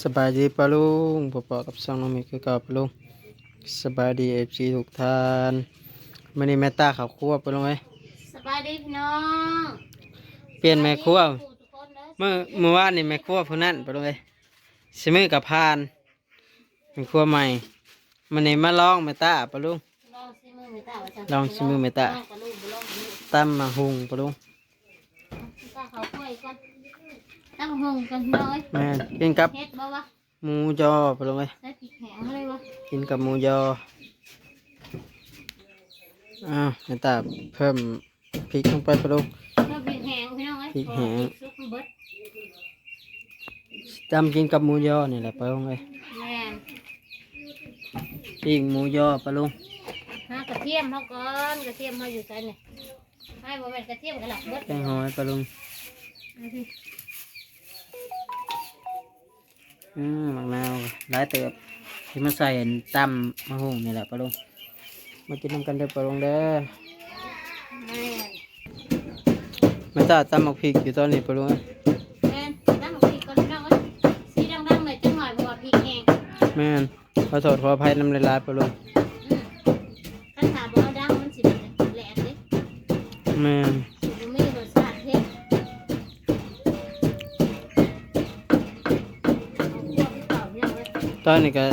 สบายดีปะลุงปอปอกับซองน้องมิกคือเก่าปะลุงสบายดีเอฟซีทุกท่านมื่อนี้แม่ตาเขาวคั่วปะลุงเอ้ยสบายดีพี่น้องเปลี่ยนแม่ครัวทุกคนเด้อเมื่อเมื่อวานนี่แม่ครัวผู้นั้นปะลุงเอ้ยสิมือกับพานแม่ครัวใหม่มื่อนี้มาลองแม่ตาปะลุงลองซิมือไม่ตาว่าจะลองซิมือไม่ตาลองกระลูกบ่ลองกระลูกตั้มมาหุงปะลุงตาเขาคุยกัน ตั้งหงกันพี่น้อยแม่นกินกับเฮ็ดบ่วะหมูยอปะลุงเอ้ยใส่พริกแห้งมาเลยวะกินกับหมูยออ้าวแม่ตาเพิ่มพริกลงไปปะลุงเพิ่มพริกแห้งพี่น้องเอ้ยพริกแห้งซุปมันเบิดจำกินกับหมูยอนี่แหละปะลุงเอ้ยแม่นปิ้งหมูยอปะลุงหากระเทียมเขาก่อนกระเทียมเขาอยู่ไสนี่ให้บ่แม่นกระเทียมกระหลักเบิดแกงหอยปลาลุงเอาสิอืมมะนาวหลายเติบที่มาใส่ตำมะฮุ่งนี่แหละปลาลุงมากินน้ำกันเด้อปลาลุงเด้อแม่นไม่ทราบตำหมักพริกอยู่ตอนนี้ปลาลุงเอ้ยแม่นตั้งพริกก่อนพี่น้องเอ้ยสีดังๆหน่อยจังหน่อยเพราะว่าพริกแห้งแม่นขอโทษขออภัยน้ำลายๆปลาลุงอืมคันถามบ่เอาดังมันสิเป็นแหลกเด้แม่น ตอนนี้ก็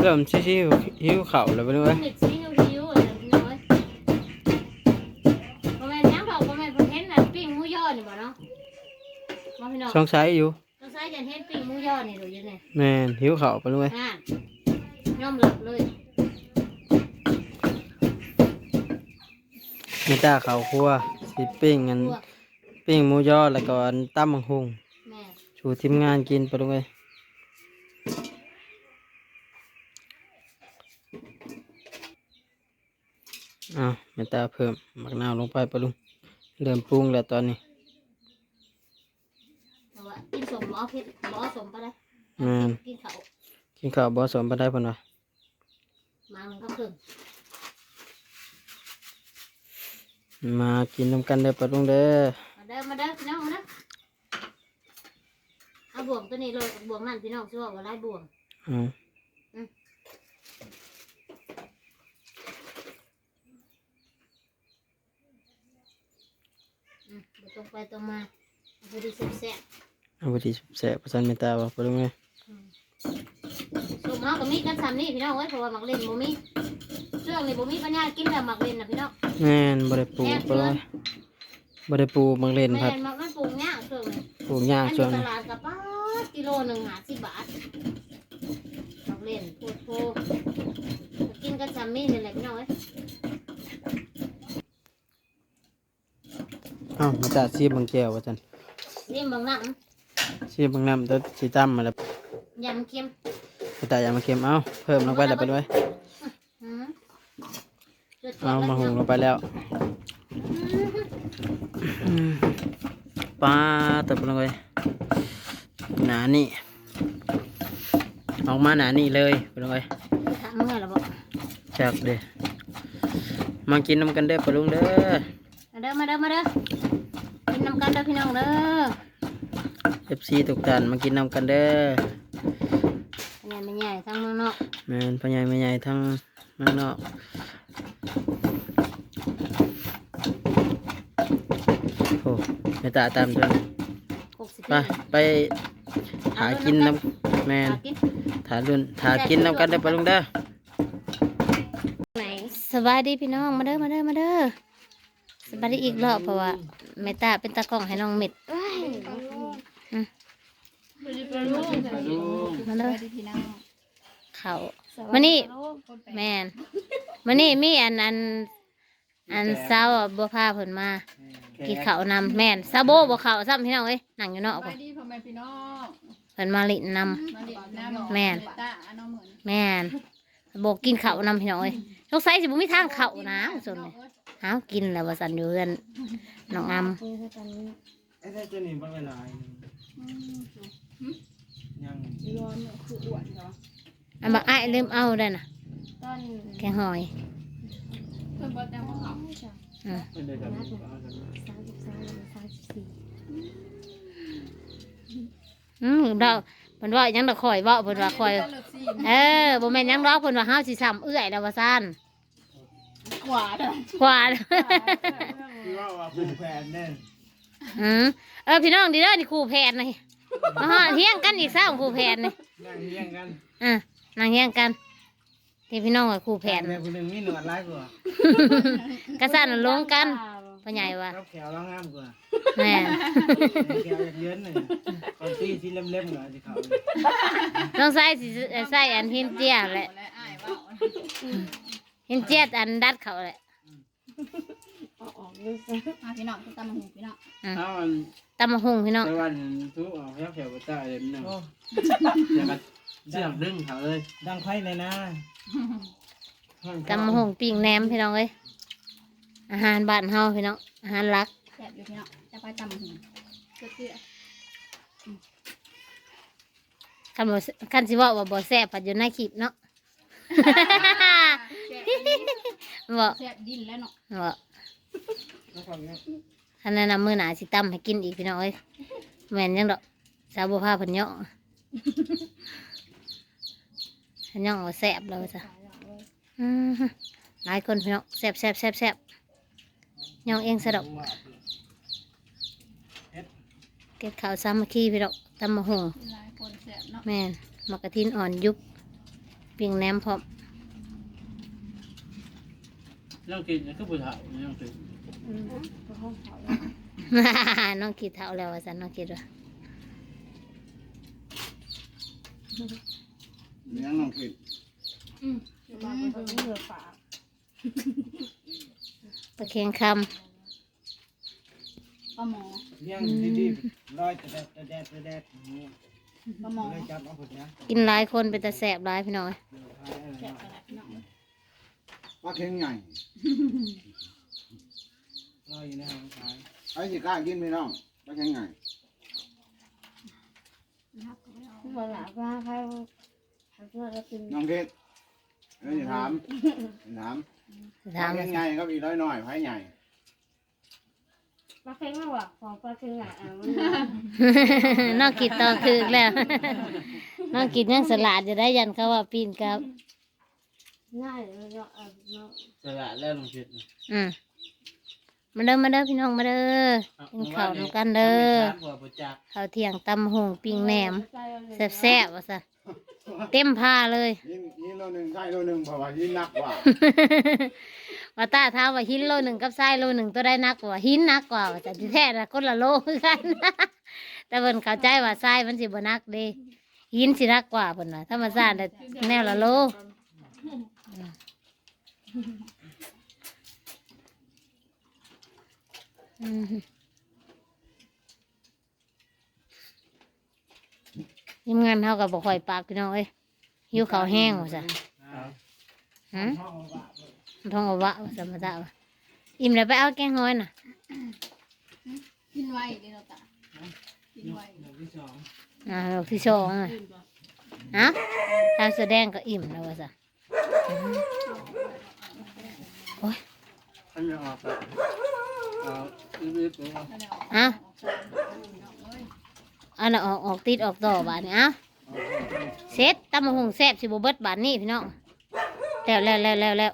เริ่มชิวๆหิวเข่าวแล้วปลาลุงเอ้ยเม็ดซีอิ๊วหิวๆอะพี่น้องเอ้ยบ่แม่นหยังดอกบ่แม่นเพิ่นเห็นน่ะปิ้งหมูยอนี่บ่เนาะว่าพี่น้องสงสัยอยู่สงสัยจะเห็นปิ้งหมูยอนี่ดูอยู่นี่แม่นหิวเข่าวปลาลุงเอ้ยอ่ายอมรับเลยไม่ตาข้าวคั่วสิปิ้งกันพวกปิ้งหมูยอแล้วก็อันตำมะฮุ่งแม่ ชูทีมงานกินปลาลุงเอ้ยอ้าวไม่ตาเพิ่มมะนาวลงไปปลาลุงเริ่มปรุงแล้วตอนนี้แต่ว่ากินสมบ่เผ็ดบ่สมปานใดแม่นกินข้าวกินข้าวบ่สมปานได้เพิ่นว่ามามันก็ครึ่งมากินน้ำกันเด้อปลาลุงเด้อมาเด้อมาเด้อพี่น้องมาเด้อเอาบ่วงตัวนี้เลยบ่วงนั่นพี่น้องชื่อว่าอะไรบ่วงอ้าว อืมบ่ตรง ไปตรงมาเอาพอดีแซ่บเอาไปที่แสบประสันไม่ตาว่าปลาลุงเอ้ยๆสูบเฮาก็มีกันซ้ำนี่พี่น้องเอ้ยเพราะว่ามักเล่นบ่มีเรื่องนี้บ่มีปัญญากินแล้วมักเล่นน่ะพี่น้องแม่นบ่ได้ปลูกปลาลุงเอ้ยบ่ได้ปลูกบางเล่นแม่พัดนมักมันปลูกยากเรื่องนี้ปลูกยากอันช่นี้วงตนี้ลาดกับป้าดกิโลหนึง50บาทมักเล่นพูดโพกินกันซ้ำนี่นี่แหละพี่น้องเอ้ย อ้ามาตาซีบบางแก้วว่าซั่นนี่บางหนังซีบบางน้ำตัวสิตำมาแล้วยำเค็มมาตาอย่ามาเค็มเอ้าเพิ่มลงไปแล้วปลาลุงเอ้ยอืมจุดๆเอามาหุงลแล้วงไปแล้วปลาตะปลงเลยหนานี่ออกมาหนานี่เลยปลงเลยทำเมื่อแล้วบอกจักเด้อมากินน้ำกันเด้อปลุงเด้อมาเด้อมาเด้อมาเด้อกินน้ำกันเด้อพี่น้องเด้อเอฟซีทุกท่านมากินน้ำกันเด้อใหญ่ไม่ใหญ่ทั้งเมืองนอกแม่นพ่อใหญ่แม่ใหญ่ทั้งเมืองนอกโอ้ไม่ตาตามตัวหกสิบไปไปหากินน้ำแม่นหากินถารุ่นถากินน้ำกันเด้อปลุงเด้อไหนสบายดีพี่น้องมาเด้อมาเด้อมาเด้อสบายดีอีกรอบเพราะว่า แม่ตาเป็นตากล้องให้น้องเม็ดอืมมาเด้อเขามานี่แม่นมานี่มีอันอันอันเศร้าบัวผ้าเพิ่นมากินข้าวนำแม่นซาโบบ่ข้าวซ้ำพี่น้องเอ้ยนั่งอยู่นอกไปพุ่นดีพ่อแม่พี่น้องเพิ่นมาลินนมาเด็กน้ำแม่นตาน้องเหมือนำแม่นโบกินข้าวนำพี่น้องเอ้ย สงสัยสิบ่มีทางเข้านะส่วนนี้หากินแล้วว่าซั่นอยู่เฮือนน้องอำไอ้เจ้านี่บ้างหลายยังร้อนคืออ้วนเหรออันบักอ้ายลืมเอาได้น่ะแกงหอยเพิ่นบอกแต่ว่าเขาอืมเป็นเลยครับอืมเรา เพิ่นว่าหยังดอกข่อยเว้าเพิ่นว่าข่อยเลิกซีนเออบ่แม่นหยังดอกเพิ่นว่าเฮาสิซ้ำเอื้อยแล้วว่าซั่นกว่าเด้อขวาด คือว่าว่าผู้แฟนเนี่ยอืมเออพี่น้องดีเด้อนี่ครูแพทย์นี่มาฮอดเฮียงกันอีกซ้ำครูแพทย์นี่นั่งเลี้ยงกันอะนั่งเฮียงกันที่พี่น้องกับครูแพทย์แม่คนหนึ่งมีหนวดร้ายกว่ากระสันลงกันพ่อใหญ่ว่าเขาแขวเรางามกว่า แม่แขวอยากเยือนหนึ่งคอนตี้ที่เล่มๆเหรอที่เขาต้องใส่สิใส่อันหินเจียแหละอ้ายเว้าหินเจียอันดัดเขาแหละมาพี่น้องคือตำหูพี่น้องเอาอันตำมะฮุงพี่น้องตะวันทุกออกยักแขวกระต่ายเลยมันนึ่งเดี๋ยวมันเสียงดึงเขาเลยดังไพ่ในนะตำมะฮุงปิ้งแหนมพี่น้องเอ้ยอาหารบ้านเฮาพี่น้องอาหารหลัก แซ่บอยู่พี่น้อง จะไปตำหูเตี้ยคันบ่คันสิเว่าว่าบ่แซ่บปัดอยู่ในคลิปเนาะๆบ่แซ่บดินแล้วเนาะบ่คันนั้นน่ะมื้อหน้าสิตำให้กินอีกพี่น้องเอ้ยแม่นยังดอกสาวบ่พาเพิ่นเหยาะเพิ่นเหยาะว่าแซ่บแล้วว่าจ้ะอืมหลายคนพี่น้องแซ่บแซ่บแซ่บแซ่บย่องเองสะดอก เก็บข้าวซ้ำมาขี้พี่น้องตำมะฮงหลายคนแซ่บเนาะแม่นมากระทินอ่อนยุบเปียงแหนมพร้อมน้องกินก็ผู้เฒ่าน้องกินน้องคิดเท่าแล้วว่าสันน้องคิดว่าเลี้ยงน้องกินตะเคียงคปลา หมอเลี้ยงดีๆร้อยจะแดดจะแดดจะแดดปลาหมอเลยจับเอาผลนะกินหลายคนเป็นตะแสบหลายพี่น้อยแซ่บกันแล้วพี่น้องปลาเค็งใหญ่ร้อยอยู่ในห้องขายไอ้สิกล้ากินไหมน้องปลาเค็งใหญ่นะครับก็ไม่เอาน้องเพชรเอ้ยถามถามปทาลางเค็งใหญ่ก็อีกน้อยหน่อยไผ่ใหญ่ ปลาเค็งมากกว่าของปลาเค็งอะอะมันน้องคิดต่อคือแล้วน้องคิดยังสลัดจะได้ยันเขาว่าปีนครับ ง่ายเลยเนาะอะเนาะสละแล้วลงผิดอืมมาเด้อมาเด้อพี่น้องมาเด้อกินข้าวนำกันเด้อหัวประจักษ์ข้าวเที่ยงตำมะฮงปิ้งแหนมใส่เอาเลยแซ่บๆว่าซะเต็มผ้าเลย ยินยินโลหนึ่งใช่โลหนึ่งเพราะว่ายินหนักกว่า ว่าตาท้ามว่าหินโลหนึ่งกับทรายโลหนึ่งตัวได้นักกว่าหินนักกว่าแต่ที่แท้นะคนละโลคือกัน แต่เพิ่นเข้าใจว่าทรายมันสิบ่นักเด้หินสินักกว่าเพิ่นว่าธรรมชาติน่ะแนวละโลอืมทีมงานเฮาก็บ่ค่อยปากพี่น้องเอ้ยหิวข้าวแห้งว่าซะหืม ท้องเอาวะว่าสมมติว่าอิ่มแล้วไปเอาแกงฮอยน่ะกินไวเดี๋ยวเราตากินไวดอกที่สองอ่าดอกที่สองอะฮะถ้าแสดงก็อิ่มแล้วว่าซะท่านจะออกแบบเอารีบๆเลยว่าแล้วเดี๋ยวอะออกซ้ายพี่น้องเอ้ยอันน่ะออกออกติดออกต่อบาดนี้อะเสร็จตำมะฮุงแซ่บสิบ่เบิดบาดนี้พี่น้องแล้วแล้วแล้วแล้วแล้ว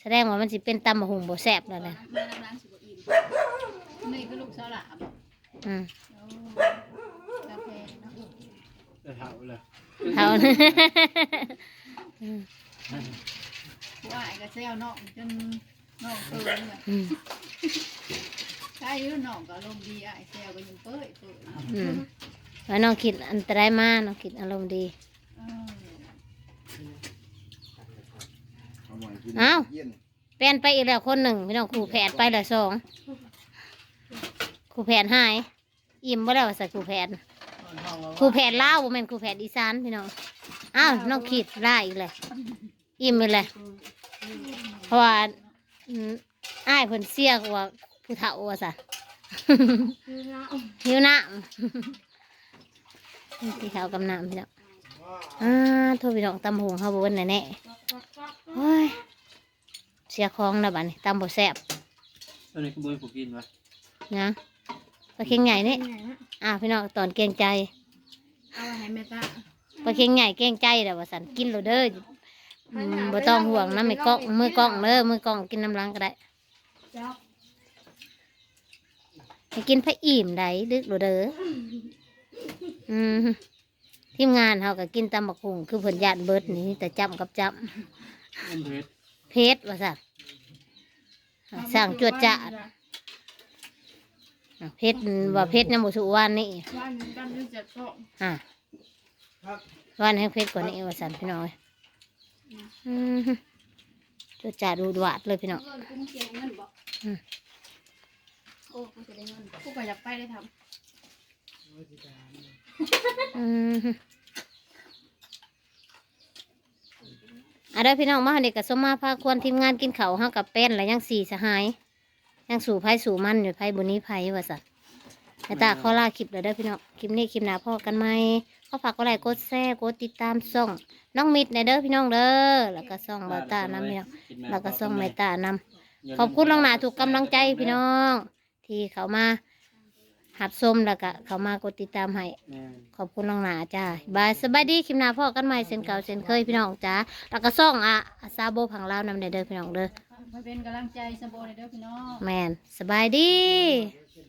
แสดงว่ามันสิเป็นตำมะฮุงบ่แซ่บแล้วแหละแม่น้ำร้านสิบอิ่มนี่ก็ลูกสาวหล่ะบอกอืมกาแฟเนาะจะเฒ่าเลยเท่านั้นผู้อ้ายก็เซลน้องจนน้องเกินเลยอืมใช่ยืนน้องก็อารมณ์ดีอ้ายเซลก็ยังเป้ยเป้ยอืมว่าน้องคิดอันตรายมากน้องคิดอารมณ์ดี เออ เอาไว้กินอ้าวเย็นแปลนไปอีกแล้วคนหนึ่งพี่น้องครูแผนไปแล้วสองครูแผนหาย อิ่มบ่แล้วว่าใส่ครูแผนครูแผนลาวบ่แม่นครูแผนอีสานพี่น้องอ้าวน้องขีดล่าอีกเลยอิ่มไปเลยเพราะว่าอืมอ้ายเพิ่นเสียกว่าผู้เฒ่าว่าซะคือเนาะหิวน้ำพี่เฒ่ากับน้ำพี่น้อง อ่าโทษพี่น้องตำหงเฮาบ่เบิ่นแน่ๆโอ้ยเสียของแล้วบัดนี้ตำบ่แซ่บตอนนี้ขบวนผูกินวะนะปลาเค็งใหญ่นี่อ่าพี่น้องตอนเกรงใจเอาไว้ให้แม่ตาปลาเค็งใหญ่แกล้งใจแล้วว่าสันกินโลดเด้ออืมบ่ต้องห่วงนะไม่กล้องมือกล้องเด้อมือกล้องกินน้ำลังก็ได้จ๊อกให้กินพระอิ่มได้ดึกโลดเด้ออืม ทีมงานเขาก็กินตำบักหุ่งคือผลญาติเบิดนี่แต่จำกับจอันเผ็ดำเพชรว่าสันสร้างจวดจ้าดอะเพชรว่าเพชรยังบ่สุวรรณนี่บ้านกันที่จะชอบอะวันให้เพชรกว่านี้ว่าสันพี่น้อยอืมจวดจ้าดดูดวาดเลยพี่น้องเงินกุ้งเกียงเงินบอกโอ้กูจะได้เงินกูก็อยากไปได้ทอืม อะเด้พี่น้องมาเด็กกับสมมาพาควรทีมงานกินเขาวเฮากับแป้นและยังสี่สหาย ยังสู่ไพ่สู่มันอยู่ไพ่บุญนี้ไพ่ว่าสัตว์แต่ตาขอล่าคลิปเลยเด้อพี่น้องคลิปนี้คลิปหน้าพ่อกันไหมก็ฝากกดไลค์กดแชร์กดติดตามช่องน้องมิดในเด้อพี่น้องเด้อแล้วก็ช่องบาตานำพี่น้องแล้วก็ช่องไมตานำขอบคุณลวงหนาถูกกำลังใจพี่น้อง ที่เขามา หับส้มแล้วก็เขามากดติดตามให้ แม่นขอบคุณน้องหนาจ้าบายสบายดีคลิปหน้าพ่อกันใหม่เส้นเก่าเส้นเคยพี่น้องจ้าแล้วก็ซ่องอะอาซาโบผังลาวนำเด้อพี่น้องเด้อำมาเป็นกำลังใจสบายเด้อพี่น้อง แมนสบายดี